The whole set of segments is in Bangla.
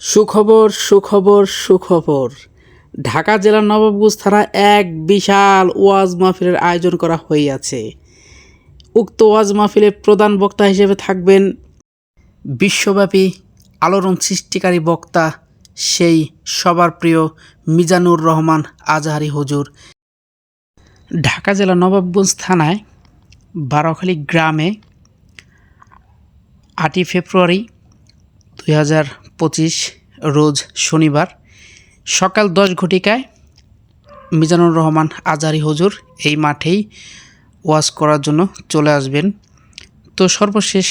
সুখবর সুখবর সুখবর। ঢাকা জেলার নবাবগঞ্জ থানায় এক বিশাল ওয়াজ মাহফিলের আয়োজন করা হইয়াছে। উক্ত ওয়াজ মাহফিলের প্রধান বক্তা হিসেবে থাকবেন বিশ্বব্যাপী আলোড়ন সৃষ্টিকারী বক্তা সেই সবার প্রিয় মিজানুর রহমান আজহারি হুজুর। ঢাকা জেলা নবাবগঞ্জ থানায় বারোখালী গ্রামে আটই ফেব্রুয়ারি দুই হাজার পঁচিশ রোজ শনিবার সকাল দশ ঘটিকায় মিজানুর রহমান আজারি হজুর এই মাঠেই ওয়াজ করার জন্য চলে আসবেন। তো সর্বশেষ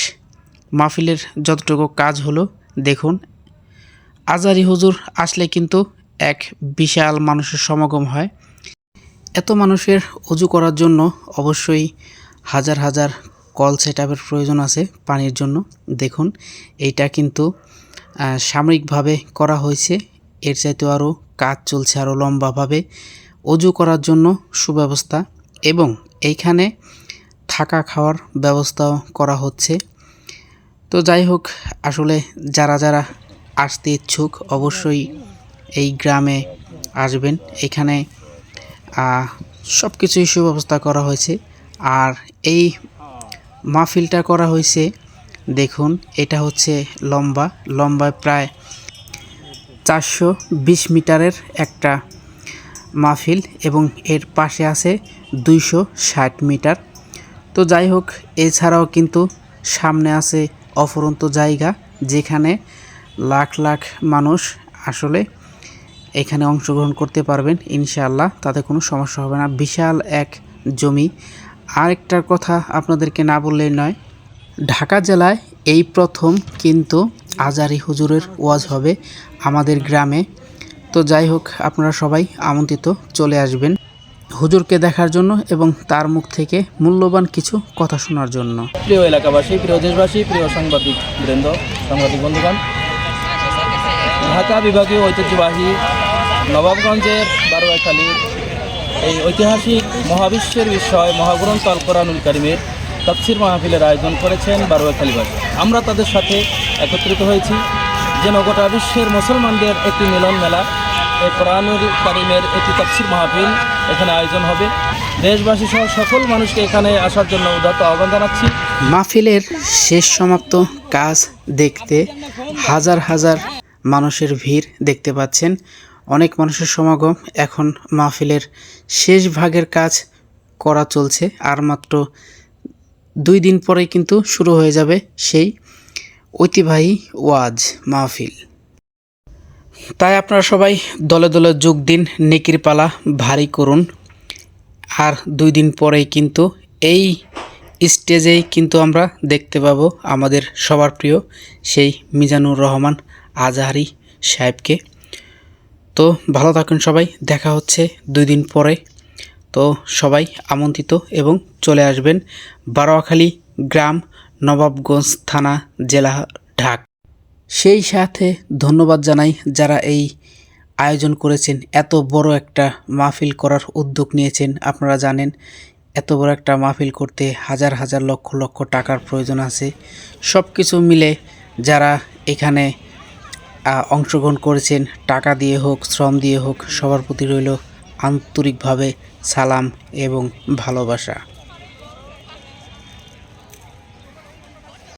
মাহফিলের যতটুকু কাজ হলো দেখুন। আজারি হুজুর আসলে কিন্তু এক বিশাল মানুষের সমাগম হয়। এত মানুষের অজু করার জন্য অবশ্যই হাজার হাজার কল সেট প্রয়োজন আছে পানির জন্য। দেখুন, এইটা কিন্তু সাময়িকভাবে করা হয়েছে। এর চাইতে আরও কাজ চলছে আরও লম্বাভাবে। অজু করার জন্য সুব্যবস্থা এবং এইখানে থাকা খাওয়ার ব্যবস্থাও করা হচ্ছে। তো যাই হোক, আসলে যারা যারা আসতে ইচ্ছুক অবশ্যই এই গ্রামে আসবেন। এখানে সব কিছুই সুব্যবস্থা করা হয়েছে। আর এই মাহফিলটা করা হয়েছে। দেখুন, এটা হচ্ছে লম্বা। লম্বায় প্রায় চারশো বিশ মিটারের একটা মাহফিল এবং এর পাশে আছে দুইশো ষাট মিটার। তো যাই হোক, এছাড়াও কিন্তু সামনে আছে অফরন্ত জায়গা, যেখানে লাখ লাখ মানুষ আসলে এখানে অংশগ্রহণ করতে পারবেন ইনশাআল্লাহ, তাতে কোনো সমস্যা হবে না। বিশাল এক জমি আরেকটার কথা আপনাদেরকে না বললেই নয়। ঢাকা জেলায় এই প্রথম কিন্তু আজারি হুজুরের ওয়াজ হবে আমাদের গ্রামে। তো যাই হোক, আপনারা সবাই আমন্ত্রিত চলে আসবেন হুজুরকে দেখার জন্য এবং তার মুখ থেকে মূল্যবান কিছু কথা শোনার জন্য। প্রিয় এলাকাবাসী, প্রিয় দেশবাসী, প্রিয় সাংবাদিক বৃন্দ, সাংবাদিক বন্ধুগণ, ঢাকা বিভাগীয় ঐতিহ্যবাহী নবাবগঞ্জের বারোয়াখালীর এই ঐতিহাসিক মহাবিশ্বের বিষয়, মহাগ্রন্থ আল কোরআনুল করিমের তফসির মাহফিলের আয়োজন করেছেন বারোয়াখালীবাসী আমরা তাদের সাথে একত্রিত হয়েছি যেন গোটা বিশ্বের মুসলমানদের একটি মিলন মেলা এই কোরআনুল করিমের একটি তফসির মাহফিল এখানে আয়োজন হবে। দেশবাসী সহ সকল মানুষকে এখানে আসার জন্য উদাত্ত আহ্বান জানাচ্ছি। মাহফিলের শেষ সমাপ্ত কাজ দেখতে হাজার হাজার মানুষের ভিড় দেখতে পাচ্ছেন। অনেক মানুষের সমাগম। এখন মাহফিলের শেষ ভাগের কাজ করা চলছে। আর মাত্র দুই দিন পরেই কিন্তু শুরু হয়ে যাবে সেই ঐতিহ্যবাহী ওয়াজ, মাহফিল। তাই আপনারা সবাই দলে দলে যোগ দিন, নেকির পালা ভারী করুন। আর দুই দিন পরেই কিন্তু এই স্টেজেই কিন্তু আমরা দেখতে পাবো আমাদের সবার প্রিয় সেই মিজানুর রহমান আজহারি সাহেবকে। তো ভালো থাকুন সবাই, দেখা হচ্ছে দুই দিন পরে। তো সবাই আমন্ত্রিত এবং চলে আসবেন বারোয়াখালী গ্রাম, নবাবগঞ্জ থানা, জেলা ঢাক। সেই সাথে ধন্যবাদ জানাই যারা এই আয়োজন করেছেন, এত বড় একটা মাহফিল করার উদ্যোগ নিয়েছেন। আপনারা জানেন, এত বড় একটা মাহফিল করতে হাজার হাজার লক্ষ লক্ষ টাকার প্রয়োজন আছে। সব কিছু মিলে যারা এখানে অংশগ্রহণ করেছেন। টাকা দিয়ে হোক, শ্রম দিয়ে হোক, সবার প্রতি রইল আন্তরিকভাবে সালাম এবং ভালোবাসা।